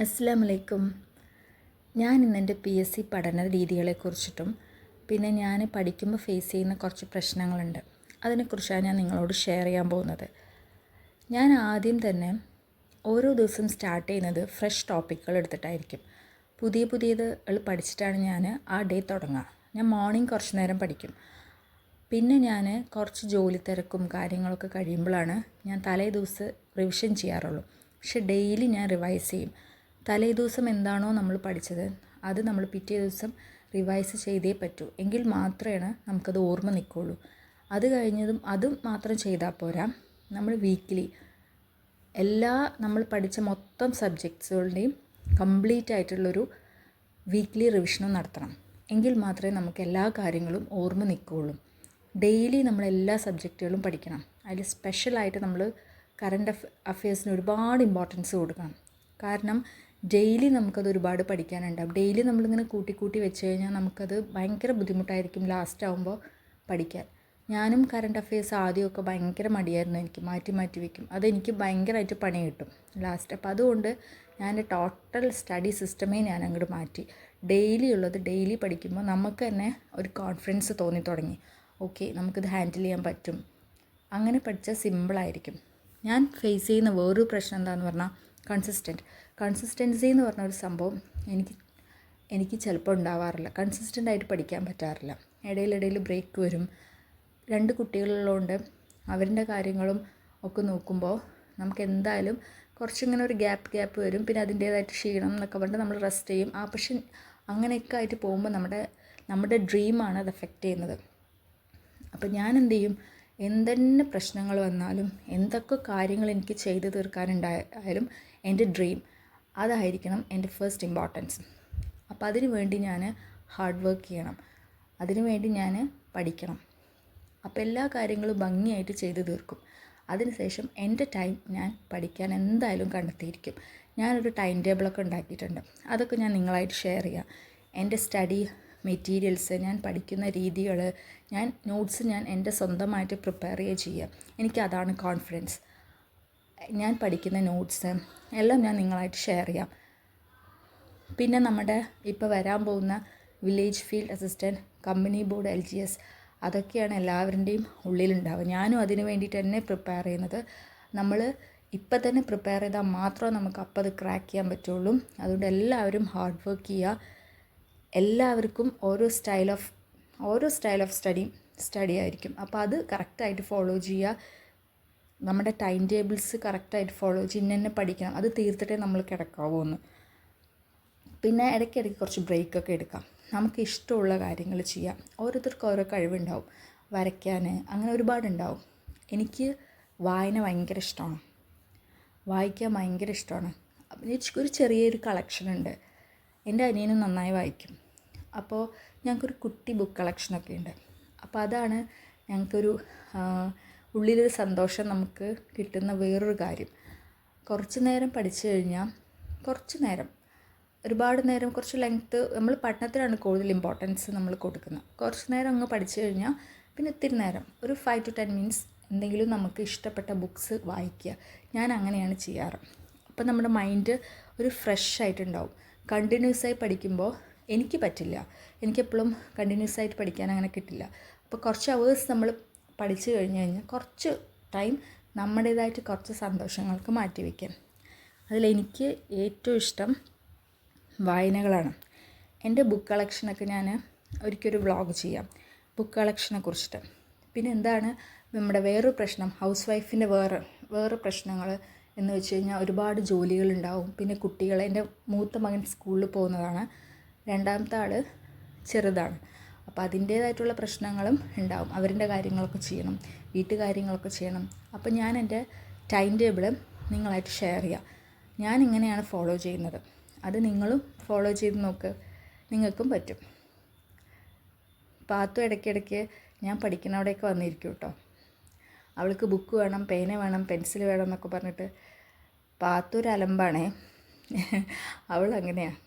അസ്സാം വലൈക്കും ഞാൻ ഇന്ന് എന്റെ പി എസ് സി പഠന രീതികളെക്കുറിച്ചിട്ടും പിന്നെ ഞാൻ പഠിക്കുമ്പോൾ ഫേസ് ചെയ്യുന്ന കുറച്ച് പ്രശ്നങ്ങളുണ്ട്. അതിനെക്കുറിച്ചാണ് ഞാൻ നിങ്ങളോട് ഷെയർ ചെയ്യാൻ പോകുന്നത്. ഞാൻ ആദ്യം തന്നെ ഓരോ ദിവസം സ്റ്റാർട്ട് ചെയ്യുന്നത് ഫ്രഷ് ടോപ്പിക്കുകൾ എടുത്തിട്ടായിരിക്കും. പുതിയ പുതിയത് പഠിച്ചിട്ടാണ് ഞാൻ ആ ഡേ തുടങ്ങുക. ഞാൻ മോർണിംഗ് കുറച്ച് നേരം പഠിക്കും. പിന്നെ ഞാൻ കുറച്ച് ജോലി തിരക്കും കാര്യങ്ങളൊക്കെ കഴിയുമ്പോഴാണ് ഞാൻ തലേ ദിവസം റിവിഷൻ ചെയ്യാറുള്ളൂ. പക്ഷെ ഡെയിലി ഞാൻ റിവൈസ് ചെയ്യും. തലേ ദിവസം എന്താണോ നമ്മൾ പഠിച്ചത് അത് നമ്മൾ പിറ്റേ ദിവസം റിവൈസ് ചെയ്തേ പറ്റൂ. എങ്കിൽ മാത്രമേ നമുക്കത് ഓർമ്മ നിൽക്കുള്ളൂ. അത് കഴിഞ്ഞതും അതും മാത്രം ചെയ്താൽ പോരാ. നമ്മൾ വീക്കിലി എല്ലാ നമ്മൾ പഠിച്ച മൊത്തം സബ്ജക്ട്സുകളുടെയും കംപ്ലീറ്റ് ആയിട്ടുള്ളൊരു വീക്ക്ലി റിവിഷനും നടത്തണം. എങ്കിൽ മാത്രമേ നമുക്ക് എല്ലാ കാര്യങ്ങളും ഓർമ്മ നിൽക്കുകയുള്ളൂ ഡെയിലി നമ്മൾ എല്ലാ സബ്ജക്റ്റുകളും പഠിക്കണം. അതിൽ സ്പെഷ്യലായിട്ട് നമ്മൾ കറണ്ട് അഫ് അഫയേഴ്സിന് ഒരുപാട് ഇമ്പോർട്ടൻസ് കൊടുക്കണം. കാരണം ഡെയിലി നമുക്കത് ഒരുപാട് പഠിക്കാനുണ്ടാവും. ഡെയിലി നമ്മളിങ്ങനെ കൂട്ടി കൂട്ടി വെച്ച് കഴിഞ്ഞാൽ നമുക്കത് ഭയങ്കര ബുദ്ധിമുട്ടായിരിക്കും ലാസ്റ്റ് ആകുമ്പോൾ പഠിക്കാൻ. ഞാനും കറണ്ട് അഫയേഴ്സ് ആദ്യമൊക്കെ ഭയങ്കര മടിയായിരുന്നു എനിക്ക്. മാറ്റി മാറ്റി വെക്കും. അതെനിക്ക് ഭയങ്കരമായിട്ട് പണി കിട്ടും ലാസ്റ്റ് അപ്പോൾ അതുകൊണ്ട് ഞാൻ ടോട്ടൽ സ്റ്റഡി സിസ്റ്റമേ ഞാൻ അങ്ങോട്ട് മാറ്റി. ഡെയിലി ഉള്ളത് ഡെയിലി പഠിക്കുമ്പോൾ നമുക്ക് തന്നെ ഒരു കോൺഫിഡൻസ് തോന്നി തുടങ്ങി. ഓക്കെ നമുക്കിത് ഹാൻഡിൽ ചെയ്യാൻ പറ്റും. അങ്ങനെ പഠിച്ചാൽ സിമ്പിളായിരിക്കും ഞാൻ ഫേസ് ചെയ്യുന്ന വേറൊരു പ്രശ്നം എന്താണെന്ന് പറഞ്ഞാൽ കൺസിസ്റ്റന്റ് കൺസിസ്റ്റൻസി എന്ന് പറഞ്ഞ ഒരു സംഭവം എനിക്ക് എനിക്ക് ചിലപ്പോൾ ഉണ്ടാവാറില്ല. കൺസിസ്റ്റന്റ് ആയിട്ട് പഠിക്കാൻ പറ്റാറില്ല. ഇടയിലിടയിൽ ബ്രേക്ക് വരും. രണ്ട് കുട്ടികളുള്ളതുകൊണ്ട് അവരുടെ കാര്യങ്ങളും ഒക്കെ നോക്കുമ്പോൾ നമുക്ക് എന്തായാലും കുറച്ചിങ്ങനെ ഒരു ഗ്യാപ്പ് ഗ്യാപ്പ് വരും. പിന്നെ അതിന്റേതായിട്ട് ക്ഷീണം എന്നൊക്കെ പറഞ്ഞിട്ട് നമ്മൾ റെസ്റ്റ് ചെയ്യും. ആ പക്ഷെ അങ്ങനെയൊക്കെ ആയിട്ട് പോകുമ്പോൾ നമ്മുടെ നമ്മുടെ ഡ്രീമാണ് അത് എഫക്റ്റ് ചെയ്യുന്നത്. അപ്പോൾ ഞാൻ എന്ത് ചെയ്യും? എന്തെന്നെ പ്രശ്നങ്ങൾ വന്നാലും എന്തൊക്കെ കാര്യങ്ങൾ എനിക്ക് ചെയ്തു തീർക്കാനുണ്ടായാലും എന്റെ ഡ്രീം അതായിരിക്കണം എന്റെ ഫസ്റ്റ് ഇമ്പോർട്ടൻസ് അപ്പോൾ അതിനു വേണ്ടി ഞാൻ ഹാർഡ് വർക്ക് ചെയ്യണം. അതിനു വേണ്ടി ഞാൻ പഠിക്കണം. അപ്പോൾ എല്ലാ കാര്യങ്ങളും ഭംഗിയായിട്ട് ചെയ്തു തീർക്കും. അതിനുശേഷം എന്റെ ടൈം ഞാൻ പഠിക്കാൻ എന്തായാലും കണ്ടെത്തിയിരിക്കും. ഞാനൊരു ടൈം ടേബിളൊക്കെ ഉണ്ടാക്കിയിട്ടുണ്ട്. അതൊക്കെ ഞാൻ നിങ്ങളായിട്ട് ഷെയർ ചെയ്യാം. എന്റെ സ്റ്റഡി മെറ്റീരിയൽസ് ഞാൻ പഠിക്കുന്ന രീതികൾ ഞാൻ നോട്ട്സ് ഞാൻ എന്റെ സ്വന്തമായിട്ട് പ്രിപ്പയർ ചെയ്യുക. ചെയ്യുക എനിക്കതാണ് കോൺഫിഡൻസ് ഞാൻ പഠിക്കുന്ന നോട്ട്സ് എല്ലാം ഞാൻ നിങ്ങളായിട്ട് ഷെയർ ചെയ്യാം. പിന്നെ നമ്മുടെ ഇപ്പോൾ വരാൻ പോകുന്ന village field assistant company board L G S അതൊക്കെയാണ് എല്ലാവരുടെയും ഉള്ളിലുണ്ടാവുക. ഞാനും അതിന് വേണ്ടിയിട്ട് തന്നെ പ്രിപ്പയർ ചെയ്യുന്നത്. നമ്മൾ ഇപ്പം തന്നെ പ്രിപ്പയർ ചെയ്താൽ മാത്രമേ നമുക്ക് അപ്പം അത് ക്രാക്ക് ചെയ്യാൻ പറ്റുള്ളൂ. അതുകൊണ്ട് എല്ലാവരും ഹാർഡ് വർക്ക് ചെയ്യുക. എല്ലാവർക്കും ഓരോ സ്റ്റൈൽ ഓഫ് ഓരോ സ്റ്റൈൽ ഓഫ് സ്റ്റഡി സ്റ്റഡി ആയിരിക്കും. അപ്പോൾ അത് കറക്റ്റായിട്ട് ഫോളോ ചെയ്യുക. നമ്മുടെ ടൈം ടേബിൾസ് കറക്റ്റായിട്ട് ഫോളോ ചെയ്ത് ഇന്നെ പഠിക്കണം. അത് തീർത്തിട്ടേ നമ്മൾ കിടക്കാവൂ എന്ന് പിന്നെ ഇടയ്ക്കിടയ്ക്ക് കുറച്ച് ബ്രേക്കൊക്കെ എടുക്കാം. നമുക്ക് ഇഷ്ടമുള്ള കാര്യങ്ങൾ ചെയ്യാം. ഓരോരുത്തർക്കും ഓരോ കഴിവുണ്ടാവും. വരയ്ക്കാൻ അങ്ങനെ ഒരുപാടുണ്ടാവും. എനിക്ക് വായന ഭയങ്കര ഇഷ്ടമാണ്. വായിക്കാൻ ഭയങ്കര ഇഷ്ടമാണ്. ഒരു ചെറിയൊരു കളക്ഷൻ ഉണ്ട്. എന്റെ അനിയനും നന്നായി വായിക്കും. അപ്പോൾ ഞങ്ങൾക്കൊരു കുട്ടി ബുക്ക് കളക്ഷനൊക്കെ ഉണ്ട്. അപ്പോൾ അതാണ് ഞങ്ങൾക്കൊരു ഉള്ളിലൊരു സന്തോഷം നമുക്ക് കിട്ടുന്ന വേറൊരു കാര്യം. കുറച്ച് നേരം പഠിച്ചു കഴിഞ്ഞാൽ കുറച്ച് നേരം ഒരുപാട് നേരം കുറച്ച് ലെങ്ത്ത് നമ്മൾ പഠനത്തിനാണ് കൂടുതൽ ഇമ്പോർട്ടൻസ് നമ്മൾ കൊടുക്കുന്നത്. കുറച്ച് നേരം അങ്ങ് പഠിച്ചു കഴിഞ്ഞാൽ പിന്നെ ഇത്തിരി നേരം ഒരു ഫൈവ് ടു ടെൻ മിനിറ്റ്സ് എന്തെങ്കിലും നമുക്ക് ഇഷ്ടപ്പെട്ട ബുക്ക്സ് വായിക്കുക. ഞാൻ അങ്ങനെയാണ് ചെയ്യാറ്. അപ്പോൾ നമ്മുടെ മൈൻഡ് ഒരു ഫ്രഷ് ആയിട്ടുണ്ടാവും. കണ്ടിന്യൂസ് ആയി പഠിക്കുമ്പോൾ എനിക്ക് പറ്റില്ല. എനിക്കെപ്പോഴും കണ്ടിന്യൂസ് ആയിട്ട് പഠിക്കാൻ അങ്ങനെ കിട്ടില്ല. അപ്പോൾ കുറച്ച് അവേഴ്സ് നമ്മൾ പഠിച്ചു കഴിഞ്ഞ് കഴിഞ്ഞാൽ കുറച്ച് ടൈം നമ്മുടേതായിട്ട് കുറച്ച് സന്തോഷങ്ങൾക്ക് മാറ്റി വയ്ക്കാം. അതിലെനിക്ക് ഏറ്റവും ഇഷ്ടം വായനകളാണ്. എന്റെ ബുക്ക് കളക്ഷനൊക്കെ ഞാൻ ഒരിക്കലൊരു വ്ളോഗ് ചെയ്യാം. ബുക്ക് കളക്ഷനെ കുറിച്ചിട്ട്. പിന്നെ എന്താണ് നമ്മുടെ വേറൊരു പ്രശ്നം ഹൗസ് വൈഫിന്റെ വേറെ വേറെ പ്രശ്നങ്ങൾ എന്ന് വെച്ച് കഴിഞ്ഞാൽ ഒരുപാട് ജോലികളുണ്ടാവും പിന്നെ കുട്ടികൾ എന്റെ മൂത്ത മകൻ സ്കൂളിൽ പോകുന്നതാണ്. രണ്ടാമത്തെ ആൾ ചെറുതാണ്. അപ്പോൾ അതിന്റേതായിട്ടുള്ള പ്രശ്നങ്ങളും ഉണ്ടാവും. അവരുടെ കാര്യങ്ങളൊക്കെ ചെയ്യണം വീട്ടുകാര്യങ്ങളൊക്കെ ചെയ്യണം. അപ്പോൾ ഞാൻ എന്റെ ടൈം ടേബിൾ നിങ്ങളായിട്ട് ഷെയർ ചെയ്യാം. ഞാൻ ഇങ്ങനെയാണ് ഫോളോ ചെയ്യുന്നത്. അത് നിങ്ങളും ഫോളോ ചെയ്ത് നോക്ക്. നിങ്ങൾക്കും പറ്റും. പാത്തു ഇടയ്ക്കിടയ്ക്ക് ഞാൻ പഠിക്കുന്നവിടെയൊക്കെ വന്നിരിക്കും കേട്ടോ. അവൾക്ക് ബുക്ക് വേണം പേന വേണം പെൻസിൽ വേണം എന്നൊക്കെ പറഞ്ഞിട്ട് പാത്തൊരു അലമ്പാണേ അവൾ അങ്ങനെയാണ്